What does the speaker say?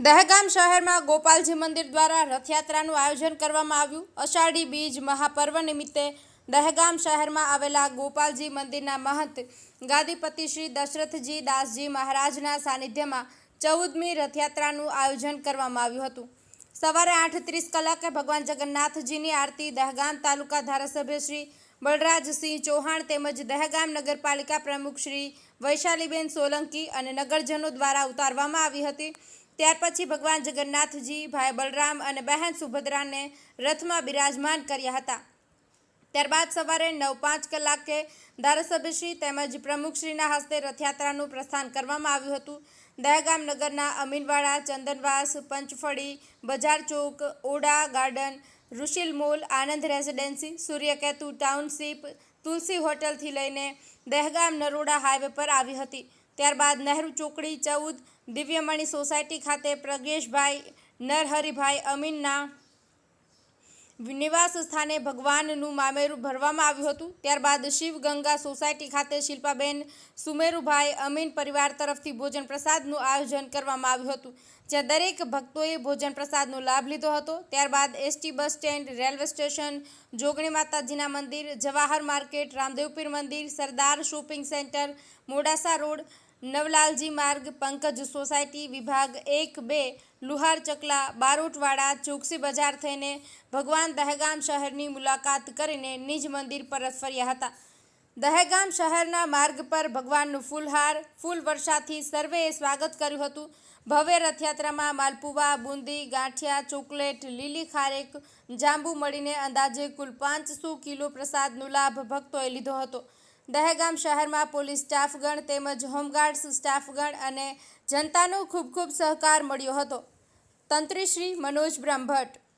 દહેગામ શહેરમાં ગોપાલજી મંદિર દ્વારા રથયાત્રાનું આયોજન કરવામાં આવ્યું. અષાઢી બીજ મહાપર્વ નિમિત્તે દહેગામ શહેરમાં આવેલા ગોપાલજી મંદિરના મહંત ગાદીપતિ શ્રી દશરથજી દાસજી મહારાજના સાનિધ્યમાં ચૌદમી રથયાત્રાનું આયોજન કરવામાં આવ્યું હતું. સવારે આઠ ત્રીસ કલાકે ભગવાન જગન્નાથજીની આરતી દહેગામ તાલુકા ધારાસભ્ય શ્રી બળરાજસિંહ ચૌહાણ તેમજ દહેગામ નગરપાલિકા પ્રમુખ શ્રી વૈશાલીબેન સોલંકી અને નગરજનો દ્વારા ઉતારવામાં આવી હતી. ત્યાર પછી ભગવાન જગન્નાથજી, ભાઈ બલરામ અને બહેન સુભદ્રાને રથમાં બિરાજમાન કર્યા હતા. ત્યારબાદ સવારે નવ પાંચ કલાકે ધારાસભ્યશ્રી તેમજ પ્રમુખશ્રીના હસ્તે રથયાત્રાનું પ્રસ્થાન કરવામાં આવ્યું હતું. દહેગામ નગરના અમીનવાડા, ચંદનવાસ, પંચફળી, બજાર ચોક, Auda garden Rishil mall, Anand residency, Suryaketu township, Tulsi હોટલથી લઈને દહેગામ નરોડા હાઈવે પર આવી હતી. ત્યારબાદ નહેરુ ચોકડી, ચૌદ, દિવ્યમણી સોસાયટી ખાતે પ્રજ્ઞેશભાઈ, નરહરિભાઈ, અમીનના નિવાસ સ્થાને ભગવાનનું મામેરું ભરવામાં આવ્યું હતું. ત્યારબાદ શિવગંગા સોસાયટી ખાતે શિલ્પાબેન સુમેરુભાઈ અમીન પરિવાર તરફથી ભોજન પ્રસાદનું આયોજન કરવામાં આવ્યું હતું, જ્યાં દરેક ભક્તોએ ભોજન પ્રસાદનો લાભ લીધો હતો. ત્યારબાદ ST bus stand, railway station, Jogani માતાજીના મંદિર, જવાહર માર્કેટ, રામદેવપીર મંદિર, Sardar shopping centre, Modasa road Navlalji માર્ગ, પંકજ સોસાયટી વિભાગ એક બે, લુહાર ચકલા, બારોટવાડા, ચોકસી બજાર થઈને ભગવાન દહેગામ શહેરની મુલાકાત કરીને નિજ મંદિર પરત ફર્યા હતા. દહેગામ શહેરના માર્ગ પર ભગવાનનું ફૂલહાર, ફૂલ વર્ષાથી સર્વેએ સ્વાગત કર્યું હતું. ભવ્ય રથયાત્રામાં માલપુવા, બુંદી, ગાંઠિયા, ચોકલેટ, લીલી ખારેક, જાંબુ મળીને અંદાજે કુલ પાંચસો કિલો પ્રસાદનો લાભ ભક્તોએ લીધો હતો. દહેગામ શહેરમાં પોલીસ સ્ટાફગણ તેમજ હોમગાર્ડ્સ સ્ટાફગણ અને જનતાનો ખૂબ ખૂબ સહકાર મળ્યો હતો. તંત્રી શ્રી મનોજ બ્રહ્મભટ્ટ